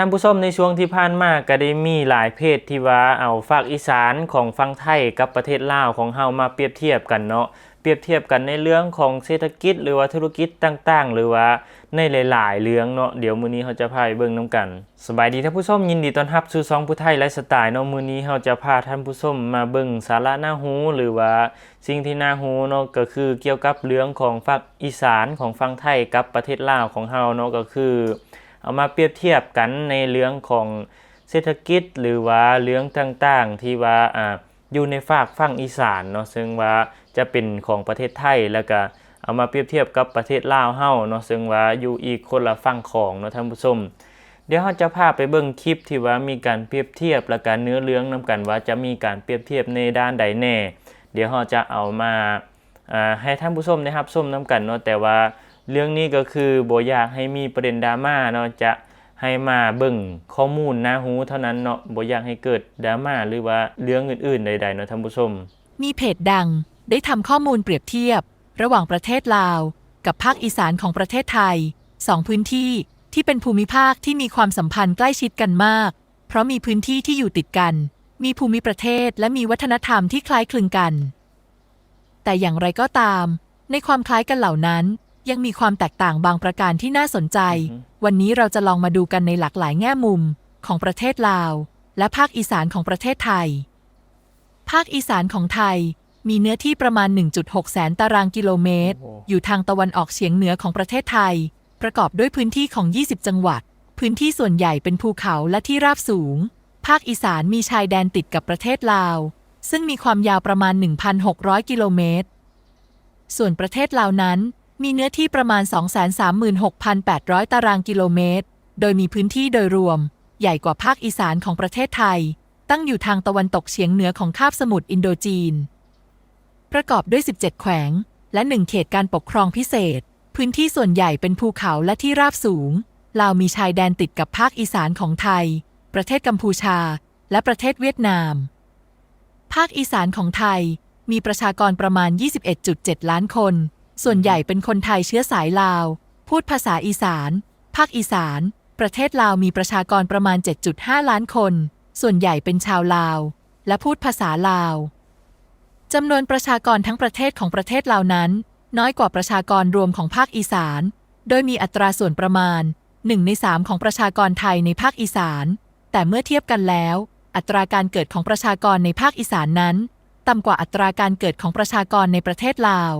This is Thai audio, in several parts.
ท่านผู้ชมในช่วงที่ผ่านมาก็ได้มีหลายเพจที่ว่าเอาฝากอีสานของฟังไทยกับประเทศลาวของเฮามาเปรียบเทียบกันเนาะเปรียบเทียบกันในเรื่องของเศรษฐกิจ หรือว่าธุรกิจต่างๆ หรือว่าในหลาย ๆ เรื่องเนาะเดี๋ยวมื้อนี้เราจะพาไปเบิ่งนํกัน สบายดีท่านผู้ชมยินดีต้อนรับสู่ซองผู้ไทยไลฟ์สไตล์เนาะมื้อนี้เราจะพาท่านผู้ชมมาเบิ่งสาระน่าฮู้หรือว่าสิ่งที่น่าฮู้เนาะก็คือเกี่ยวกับเรื่องของฝากอีสานของฟังไทยกับประเทศลาวของเฮาเนาะก็คือ เอามาเปรียบเทียบกันในเรื่องของเศรษฐกิจหรือว่าเรื่องต่างๆที่ว่าอ่าอยู่ในฝากฝั่งอีสานเนาะซึ่งว่าจะเป็นของประเทศไทยแล้วก็เอามาเปรียบเทียบกับประเทศลาวเฮาเนาะซึ่งว่าอยู่อีกคนละฝั่งของเนาะท่านผู้ชมเดี๋ยวเราจะพาไปเบิ่งคลิปที่ว่ามีการเปรียบเทียบและการเนื้อเรื่องนํกันว่าจะมีการเปรียบเทียบในด้านใดแน่ เดี๋ยวเราจะเอามาอ่าให้ท่านผู้ชมได้รับชมนํกันเนาะแต่ว่า เรื่องนี้ก็คือบ่อยากให้มีประเด็นดราม่าเนาะจะให้มาเบิ่งข้อมูลนะฮูเท่านั้นเนาะบ่อยากให้เกิดดราม่าหรือว่าเรื่องอื่นๆใดๆเนาะท่านผู้ชม มีเพจดังได้ทำข้อมูลเปรียบเทียบ ระหว่างประเทศลาว กับภาคอีสานของประเทศไทยสองพื้นที่ที่เป็นภูมิภาคที่มีความสัมพันธ์ใกล้ชิดกันมาก เพราะมีพื้นที่ที่อยู่ติดกัน มีภูมิประเทศและมีวัฒนธรรมที่คล้ายคลึงกัน แต่อย่างไรก็ตาม ในความคล้ายกันเหล่านั้น ยังมีความแตกต่างบางประการที่น่าสนใจอือฮึวันนี้เราจะลองมาดูกันในหลากหลายแง่มุมของประเทศลาว และภาคอีสานของประเทศไทย ภาคอีสานของไทย มีเนื้อที่ประมาณ 1.6 แสนตารางกิโลเมตรโอ้โหอยู่ทางตะวันออกเฉียงเหนือของประเทศไทย ประกอบด้วยพื้นที่ของ 20 จังหวัด พื้นที่ส่วนใหญ่เป็นภูเขาและที่ราบสูง ภาคอีสานมีชายแดนติดกับประเทศลาว ซึ่งมีความยาวประมาณ 1,600 กิโลเมตร ส่วนประเทศลาวนั้น มีเนื้อที่ประมาณ 236,800 ตารางกิโลเมตร โดยมีพื้นที่โดยรวม ใหญ่กว่าภาคอีสานของประเทศไทย ตั้งอยู่ทางตะวันตกเฉียงเหนือของคาบสมุทรอินโดจีน ประกอบด้วย 17 แขวง และ 1 เขตการปกครองพิเศษ พื้นที่ส่วนใหญ่เป็นภูเขาและที่ราบสูง ลาวมีชายแดนติดกับภาคอีสานของไทย ประเทศกัมพูชา และประเทศเวียดนาม ภาคอีสานของไทย มีประชากรประมาณ 21.7 ล้านคน ส่วนใหญ่เป็นคนไทยเชื้อสายลาว พูดภาษาอีสาน ภาคอีสาน ประเทศลาวมีประชากรประมาณ 7.5 ล้านคน ส่วนใหญ่เป็นชาวลาว และพูดภาษาลาวจำนวนประชากรทั้งประเทศของประเทศลาวนั้น น้อยกว่าประชากรรวมของภาคอีสาน โดยมีอัตราส่วนประมาณ1ใน3ของประชากรไทยในภาคอีสาน แต่เมื่อเทียบกันแล้ว อัตราการเกิดของประชากรในภาคอีสานนั้น ต่ำกว่าอัตราการเกิดของประชากรในประเทศลาว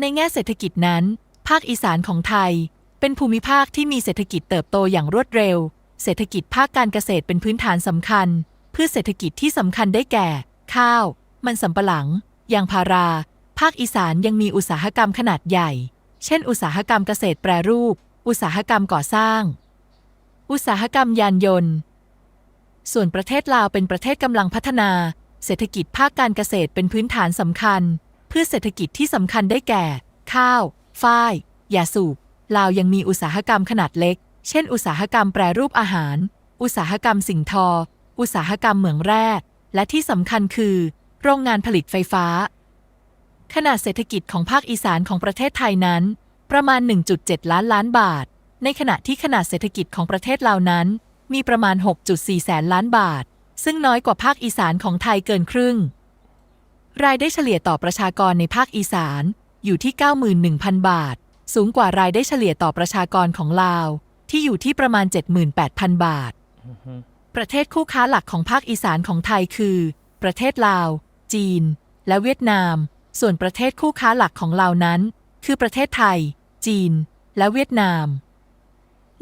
ในแง่เศรษฐกิจนั้น ภาคอีสานของไทย เป็นภูมิภาคที่มีเศรษฐกิจเติบโตอย่างรวดเร็ว เศรษฐกิจภาคการเกษตรเป็นพื้นฐานสำคัญพืชเศรษฐกิจที่สำคัญได้แก่ ข้าว มันสำปะหลังยางพารา ภาคอีสานยังมีอุตสาหกรรมขนาดใหญ่ เช่น อุตสาหกรรมเกษตรแปรรูป อุตสาหกรรมก่อสร้าง อุตสาหกรรมยานยนต์ ส่วนประเทศลาวเป็นประเทศกำลังพัฒนา เศรษฐกิจภาคการเกษตรเป็นพื้นฐานสำคัญ พืชเศรษฐกิจที่สำคัญได้แก่ ข้าว ฝ้ายยาสูบลาวยังมีอุตสาหกรรมขนาดเล็ก เช่น อุตสาหกรรมแปรรูปอาหาร อุตสาหกรรมสิ่งทอ อุตสาหกรรมเหมืองแร่และที่สำคัญคือ โรงงานผลิตไฟฟ้า ขนาดเศรษฐกิจของภาคอีสานของประเทศไทยนั้น ประมาณ 1.7 ล้านล้านบาท ในขณะที่ขนาดเศรษฐกิจของประเทศลาวนั้น มีประมาณ 6.4 แสนล้านบาท ซึ่งน้อยกว่าภาคอีสานของไทยเกินครึ่ง รายได้เฉลี่ยต่อประชากรในภาคอีสานอยู่ที่ 91,000 บาท สูงกว่ารายได้เฉลี่ยต่อประชากรของลาว ที่อยู่ที่ประมาณ 78,000 บาท ประเทศคู่ค้าหลักของภาคอีสานของไทยคือ ประเทศลาว จีน และเวียดนาม ส่วนประเทศคู่ค้าหลักของลาวนั้น คือประเทศไทย จีน และเวียดนาม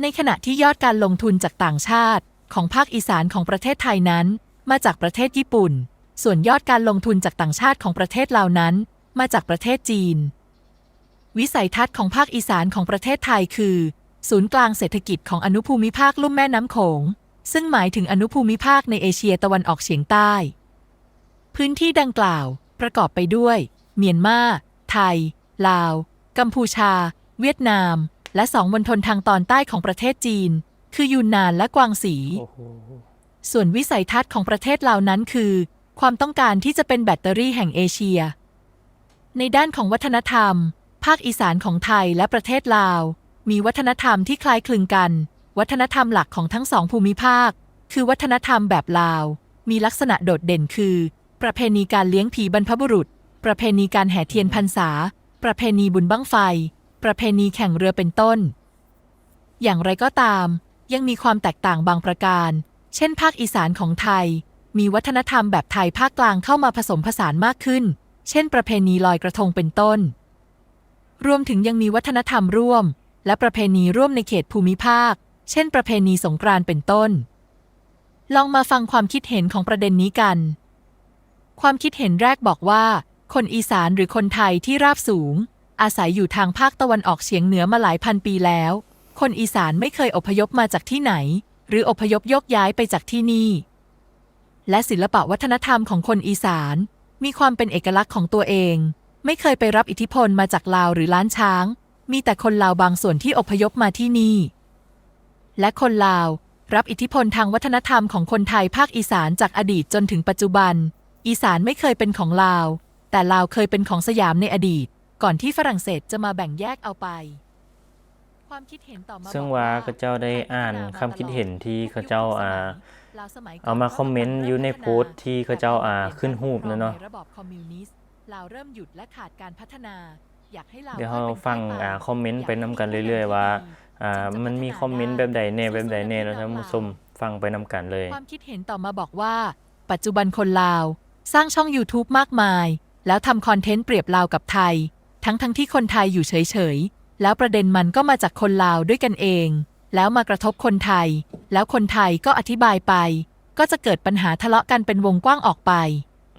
ในขณะที่ยอดการลงทุนจากต่างชาติของภาคอีสานของประเทศไทยนั้น มาจากประเทศญี่ปุ่น ส่วนยอดการลงทุนจากต่างชาติของประเทศลาวนั้น มาจากประเทศจีน วิสัยทัศน์ของภาคอีสานของประเทศไทยคือ ศูนย์กลางเศรษฐกิจของอนุภูมิภาคลุ่มแม่น้ำโขง ซึ่งหมายถึงอนุภูมิภาคในเอเชียตะวันออกเฉียงใต้ พื้นที่ดังกล่าว ประกอบไปด้วย เมียนมา ไทย ลาว กัมพูชา เวียดนาม และสองมณฑลทางตอนใต้ของประเทศจีน คือยูนนานและกวางสีโอ้โหส่วนวิสัยทัศน์ของประเทศลาวนั้นคือ ความต้องการที่จะเป็นแบตเตอรี่แห่งเอเชีย ในด้านของวัฒนธรรม ภาคอีสานของไทยและประเทศลาว มีวัฒนธรรมที่คล้ายคลึงกัน วัฒนธรรมหลักของทั้งสองภูมิภาค คือวัฒนธรรมแบบลาว มีลักษณะโดดเด่นคือ ประเพณีการเลี้ยงผีบรรพบุรุษ ประเพณีการแห่เทียนพรรษา ประเพณีบุญบั้งไฟ ประเพณีแข่งเรือเป็นต้น อย่างไรก็ตาม ยังมีความแตกต่างบางประการ เช่น ภาคอีสานของไทย มีวัฒนธรรมแบบไทยภาคกลางเข้ามาผสมผสานมากขึ้น เช่น ประเพณีลอยกระทงเป็นต้น รวมถึงยังมีวัฒนธรรมร่วม และประเพณีร่วมในเขตภูมิภาค เช่น ประเพณีสงกรานต์เป็นต้น ลองมาฟังความคิดเห็นของประเด็นนี้กัน ความคิดเห็นแรกบอกว่า คนอีสานหรือคนไทยที่ราบสูง อาศัยอยู่ทางภาคตะวันออกเฉียงเหนือมาหลายพันปีแล้ว คนอีสานไม่เคยอพยพมาจากที่ไหน หรืออพยพยกย้ายไปจากที่นี่ และศิลปะวัฒนธรรมของคนอีสาน มีความเป็นเอกลักษณ์ของตัวเอง ไม่เคยไปรับอิทธิพลมาจากลาวหรือล้านช้าง มีแต่คนลาวบางส่วนที่อพยพมาที่นี่ และคนลาวรับอิทธิพลทางวัฒนธรรมของคนไทยภาคอีสานจากอดีตจนถึงปัจจุบัน อีสานไม่เคยเป็นของลาว แต่ลาวเคยเป็นของสยามในอดีต ก่อนที่ฝรั่งเศสจะมาแบ่งแยกเอาไป ความคิดเห็นต่อมาซึ่งว่าเขาเจ้าได้อ่านคำคิดเห็นที่เขาเจ้าอ่า เอามาคอมเมนต์อยู่ในโพสต์ที่เขาเจ้าอ่าขึ้นรูปนั่นเนาะใระบอบคอมมิวนิสต์ลาวเริ่มหยุดและขาดการพัฒนาอยากให้ลาวเดี๋ยวเรากลยป็นฟังประเทศอ่าลวคอมเมนต์ยากไปนำกันเรื่อย ๆ ว่าอ่ามันมีคอมเมนต์แบบใดแน่แบบใดแน่เนาะท่านผู้ชมฟังไปนำกันเลย ความคิดเห็นต่อมาบอกว่า ปัจจุบันคนลาว สร้างช่อง YouTube มากมาย แล้วทำคอนเทนต์เปรียบลาวกับไทย ทั้งทั้งที่คนไทยอยู่เฉยๆแล้วประเด็นมันก็มาจากคนลาวด้วยกันเอง แล้วมากระทบคนไทย แล้วคนไทยก็อธิบายไป ก็จะเกิดปัญหาทะเลาะกันเป็นวงกว้างออกไป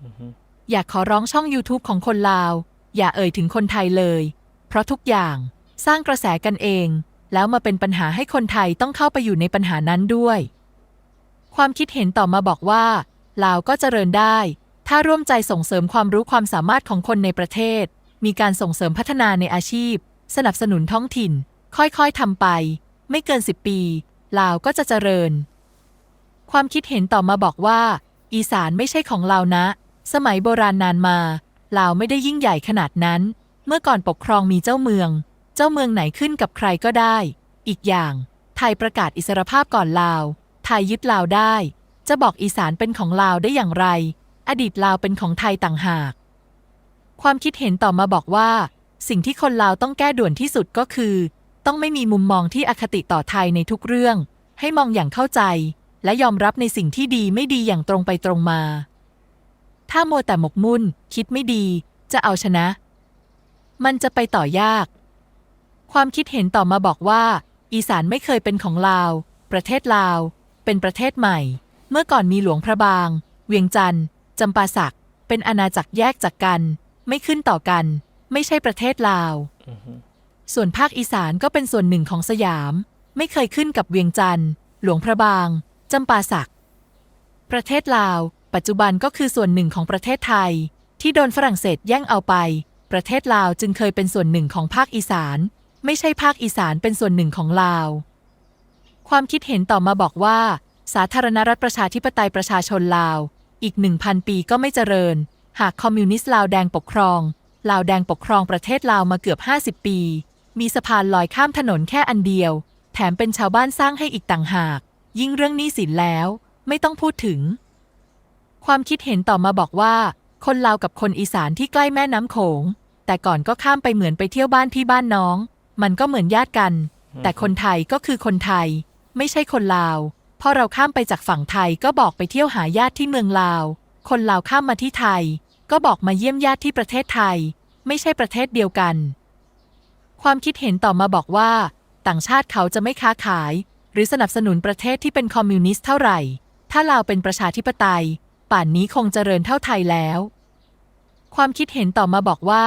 อือฮึอยากขอร้องช่อง YouTube ของคนลาว อย่าเอ่ยถึงคนไทยเลย เพราะทุกอย่างสร้างกระแสกันเอง แล้วมาเป็นปัญหาให้คนไทยต้องเข้าไปอยู่ในปัญหานั้นด้วย ความคิดเห็นต่อมาบอกว่าลาวก็เจริญได้ ถ้าร่วมใจส่งเสริมความรู้ความสามารถของคนในประเทศ มีการส่งเสริมพัฒนาในอาชีพ สนับสนุนท้องถิ่น ค่อยๆทำไป ไม่เกิน 10 ปี ลาวก็จะเจริญ ความคิดเห็นต่อมาบอกว่า อีสานไม่ใช่ของลาวนะ สมัยโบราณนานมา ลาวไม่ได้ยิ่งใหญ่ขนาดนั้น เมื่อก่อนปกครองมีเจ้าเมือง เจ้าเมืองไหนขึ้นกับใครก็ได้ อีกอย่าง ไทยประกาศอิสรภาพก่อนลาว ไทยยึดลาวได้ จะบอกอีสานเป็นของลาวได้อย่างไร อดีตลาวเป็นของไทยต่างหาก ความคิดเห็นต่อมาบอกว่า สิ่งที่คนลาวต้องแก้ด่วนที่สุดก็คือ ต้องไม่มีมุมมองที่อคติต่อไทยในทุกเรื่อง ให้มองอย่างเข้าใจ และยอมรับในสิ่งที่ดีไม่ดีอย่างตรงไปตรงมา ถ้ามัวแต่หมกมุ่น คิดไม่ดี จะเอาชนะ มันจะไปต่อยาก ความคิดเห็นต่อมาบอกว่า อีสานไม่เคยเป็นของลาว ประเทศลาว เป็นประเทศใหม่ เมื่อก่อนมีหลวงพระบาง เวียงจันทร์จำปาสัก เป็นอาณาจักรแยกจากกัน ไม่ขึ้นต่อกัน ไม่ใช่ประเทศลาวอือฮึ ส่วนภาคอีสานก็เป็นส่วนหนึ่งของสยาม ไม่เคยขึ้นกับเวียงจันทร์ หลวงพระบาง จำปาสัก ประเทศลาว ปัจจุบันก็คือส่วนหนึ่งของประเทศไทย ที่โดนฝรั่งเศสแย่งเอาไป ประเทศลาวจึงเคยเป็นส่วนหนึ่งของภาคอีสาน ไม่ใช่ภาคอีสานเป็นส่วนหนึ่งของลาว ความคิดเห็นต่อมาบอกว่า สาธารณรัฐประชาธิปไตยประชาชนลาว อีกหนึ่งพันปีก็ไม่เจริญ หากคอมมิวนิสต์ลาวแดงปกครอง ลาวแดงปกครองประเทศลาวมาเกือบ 50 ปี มีสะพานลอยข้ามถนนแค่อันเดียว แถมเป็นชาวบ้านสร้างให้อีกต่างหาก ยิ่งเรื่องหนี้สินแล้ว ไม่ต้องพูดถึง ความคิดเห็นต่อมาบอกว่า คนลาวกับคนอีสานที่ใกล้แม่น้ำโขง แต่ก่อนก็ข้ามไปเหมือนไปเที่ยวบ้านพี่บ้านน้อง มันก็เหมือนญาติกัน แต่คนไทยก็คือคนไทย ไม่ใช่คนลาวพอเราข้ามไปจากฝั่งไทยก็บอกไปเที่ยวหาญาติที่เมืองลาว คนลาวข้ามมาที่ไทย ก็บอกมาเยี่ยมญาติที่ประเทศไทย ไม่ใช่ประเทศเดียวกัน ความคิดเห็นต่อมาบอกว่า ต่างชาติเขาจะไม่ค้าขาย หรือสนับสนุนประเทศที่เป็นคอมมิวนิสต์เท่าไหร่ ถ้าลาวเป็นประชาธิปไตย ป่านนี้คงเจริญเท่าไทยแล้ว ความคิดเห็นต่อมาบอกว่า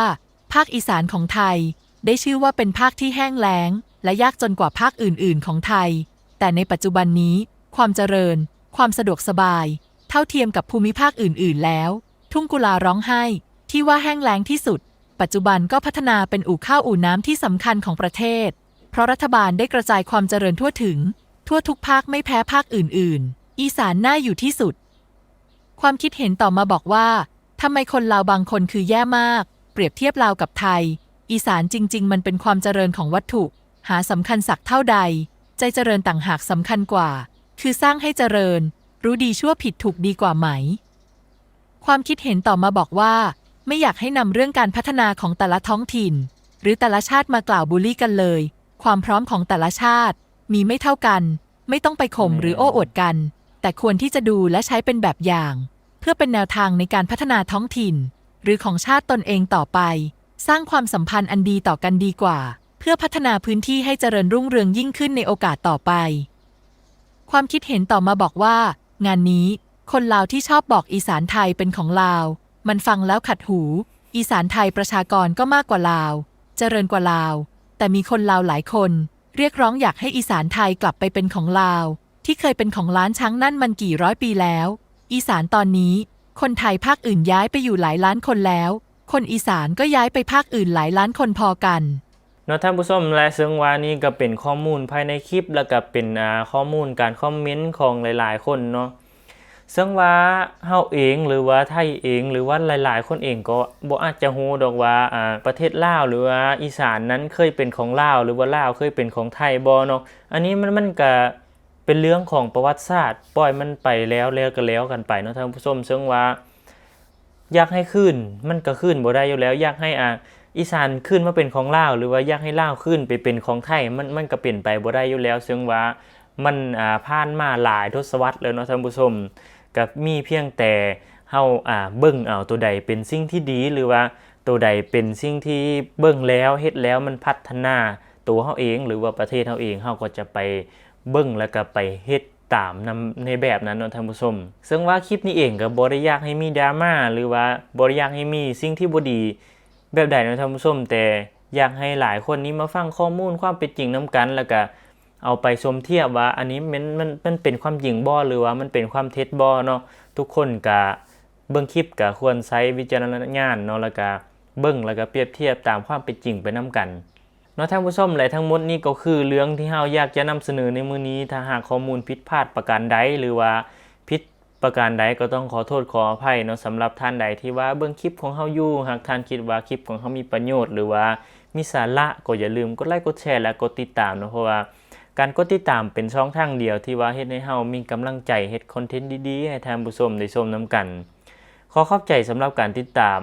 ภาคอีสานของไทย ได้ชื่อว่าเป็นภาคที่แห้งแล้ง และยากจนกว่าภาคอื่น ๆ ของไทย แต่ในปัจจุบันนี้ ความเจริญ ความสะดวกสบาย เท่าเทียมกับภูมิภาคอื่น ๆ แล้ว ทุ่งกุลาร้องไห้ที่ว่าแห้งแล้งที่สุด ปัจจุบันก็พัฒนาเป็นอู่ข้าวอู่น้ำที่สำคัญของประเทศ เพราะรัฐบาลได้กระจายความเจริญทั่วถึง ทั่วทุกภาคไม่แพ้ภาคอื่น ๆ อีสานน่าอยู่ที่สุด ความคิดเห็นต่อมาบอกว่าทำไมคนลาวบางคนคือแย่มาก เปรียบเทียบลาวกับไทย อีสานจริง ๆ มันเป็นความเจริญของวัตถุ หาสำคัญสักเท่าใด ใจเจริญต่างหากสำคัญกว่า คือสร้างให้เจริญ รู้ดีชั่วผิดถูกดีกว่าไหม ความคิดเห็นต่อมาบอกว่า ไม่อยากให้นำเรื่องการพัฒนาของแต่ละท้องถิ่น หรือแต่ละชาติมากล่าวบูลลี่กันเลย ความพร้อมของแต่ละชาติ มีไม่เท่ากัน ไม่ต้องไปข่มหรือโอ้อวดกัน แต่ควรที่จะดูและใช้เป็นแบบอย่าง เพื่อเป็นแนวทางในการพัฒนาท้องถิ่น หรือของชาติตนเองต่อไป สร้างความสัมพันธ์อันดีต่อกันดีกว่า เพื่อพัฒนาพื้นที่ให้เจริญรุ่งเรืองยิ่งขึ้นในโอกาสต่อไป ความคิดเห็นต่อมาบอกว่า งานนี้ คนลาวที่ชอบบอกอีสานไทยเป็นของลาว มันฟังแล้วขัดหู อีสานไทยประชากรก็มากกว่าลาว เจริญกว่าลาว แต่มีคนลาวหลายคน เรียกร้องอยากให้อีสานไทยกลับไปเป็นของลาว ที่เคยเป็นของล้านช้างนั่นมันกี่ร้อยปีแล้ว อีสานตอนนี้ คนไทยภาคอื่นย้ายไปอยู่หลายล้านคนแล้ว คนอีสานก็ย้ายไปภาคอื่นหลายล้านคนพอกันเนาะท่านผู้ชมและซึ่งว่านี่ก็เป็นข้อมูลภายในคลิปแล้วก็เป็นอ่าข้อมูลการคอมเมนต์ของหลาย ๆ คนเนาะ ซึ่งว่าเฮาเองหรือว่าไทยเองหรือว่าหลาย ๆ คนเองก็บ่อาจจะฮู้ดอกว่าอ่าประเทศลาวหรือว่าอีสานนั้นเคยเป็นของลาวหรือว่าลาวเคยเป็นของไทยบ่เนาะอันนี้มันมันก็เป็นเรื่องของประวัติศาสตร์ ปล่อยมันไปแล้วแล้วก็แล้วกันไปเนาะท่านผู้ชมซึ่งว่าอยากให้ขึ้นมันก็ขึ้นบ่ได้อยู่แล้วอยากให้อ่าอีสานขึ้นมาเป็นของลาวหรือว่าอยากให้ลาวขึ้นไปเป็นของไทยมันมันก็เปลี่ยนไปบ่ได้อยู่แล้วซึ่งว่ามันอ่าผ่านมาหลายทศวรรษแล้วเนาะท่านผู้ชม ก็มีเพียงแต่เฮาอ่าเบิ่งเอาตัวใดเป็นสิ่งที่ดีหรือว่าตัวใดเป็นสิ่งที่เบิ่งแล้วเฮ็ดแล้วมันพัฒนาตัวเฮาเอง หรือว่าประเทศเฮาเองเฮาก็จะไปเบิ่งแล้วก็ไปเฮ็ดตามนำในแบบนั้นเนาะท่านผู้ชมซึ่งว่าคลิปนี้เองก็บ่ได้อยากให้มีดราม่าหรือว่าบ่ได้อยากให้มีสิ่งที่บ่ดีแบบใดเนาะท่านผู้ชมแต่อยากให้หลายคนนี้มาฟังข้อมูลความเป็นจริงนํกันแล้วก็ เอาไปชมเทียบว่า อันนี้มันมันมันเป็นความจริงบ่หรือว่ามันเป็นความเท็จบ่เนาะทุกคนก็เบิ่งคลิปก็ควรใช้วิจารณญาณเนาะแล้วก็เบิ่งแล้วก็เปรียบเทียบตามความเป็นจริงไปนํกันเนาะท่านผู้ชมและทั้งหมดนี่ก็คือเรื่องที่เฮาอยากจะนำเสนอในมื้อนี้ถ้าหากข้อมูลผิดพลาดประการใดหรือว่าผิดประการใดก็ต้องขอโทษขออภัยเนาะสำหรับท่านใดที่ว่าเบิ่งคลิปของเฮาอยู่หากท่านคิดว่าคลิปของเฮามีประโยชน์ หรือว่ามีสาระก็อย่าลืมกดไลค์กดแชร์และกดติดตามเนาะเพราะว่า การกดติดตามเป็นช่องทางเดียวที่ว่าเฮ็ดให้เฮามีกำลังใจเฮ็ดคอนเทนต์ดีๆ ให้ท่านผู้ชมได้ชมนํกัน ขอขอบใจสำหรับการติดตาม